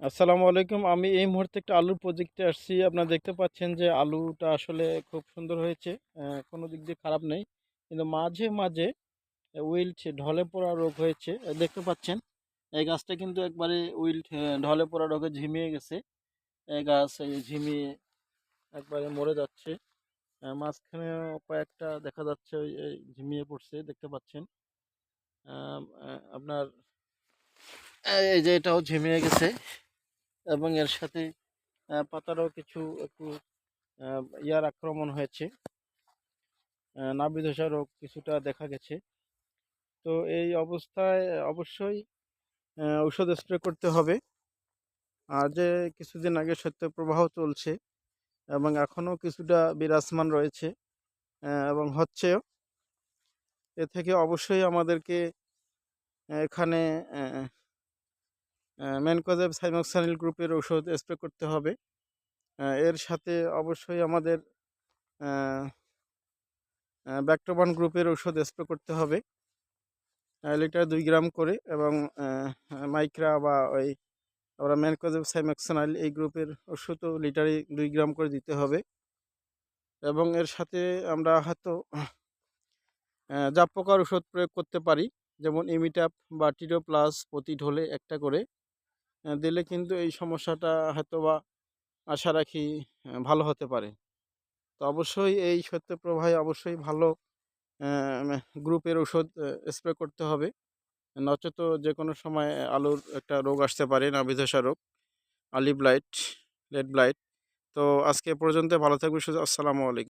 আসসালামু আলাইকুম। আমি এই মুহূর্তে একটা আলুর প্রজেক্টে আসছি। আপনারা দেখতে পাচ্ছেন যে আলুটা আসলে খুব সুন্দর হয়েছে। কোনো দিক দিয়ে খারাপ নেই। কিন্তু মাঝে মাঝে উইল্ট ঢলে পড়া রোগ হয়েছে। দেখতে পাচ্ছেন, এই গাছটা কিন্তু একবারে উইল্ট ঢলে পড়া রোগে ঝিমিয়ে গেছে। এই গাছ ঝিমিয়ে একবারে মরে যাচ্ছে। মাঝখানে কয়েকটা দেখা যাচ্ছে ওই ঝিমিয়ে পড়ছে, দেখতে পাচ্ছেন। আপনার, এই যে এটাও ঝিমিয়ে গেছে। এবং এর সাথে পাতারও কিছু একটু ইয়ার আক্রমণ হয়েছে। আহ, নাভি ধসা রোগ কিছুটা দেখা গেছে। তো এই অবস্থায় অবশ্যই ঔষধ স্প্রে করতে হবে। আর যে কিছুদিন আগে সত্য প্রবাহ চলছে এবং এখনও কিছুটা বিরাজমান রয়েছে এবং হচ্ছেও। এ থেকে অবশ্যই আমাদেরকে এখানে ম্যানকোজেব সাইমক্সানিল গ্রুপের ওষুধ স্প্রে করতে হবে। এর সাথে অবশ্যই আমাদের ব্যাক্টোবান গ্রুপের ওষুধ স্প্রে করতে হবে। লিটার দুই গ্রাম করে এবং মাইক্রা বা ওই আমরা ম্যানকোজেব সাইম্যাক্সোনাইল এই গ্রুপের ওষুধও লিটারে দুই গ্রাম করে দিতে হবে। এবং এর সাথে আমরা হয়তো জাপ পোকার ওষুধ প্রয়োগ করতে পারি। যেমন ইমিটাপ বা টিডো প্লাস প্রতি ঢোলে একটা করে। দিলে কিন্তু এই সমস্যাটা হয়তো বা আশা রাখি ভালো হতে পারে। তো অবশ্যই এই সত্য প্রবাহে অবশ্যই ভালো গ্রুপের ওষুধ স্প্রে করতে হবে। নচেত যে কোনো সময় আলুর একটা রোগ আসতে পারে, নাভিধসা রোগ আলি ব্লাইট লেড ব্লাইট। তো আজকে পর্যন্ত ভালো থাকবে শুধু আসসালামু আলাইকুম।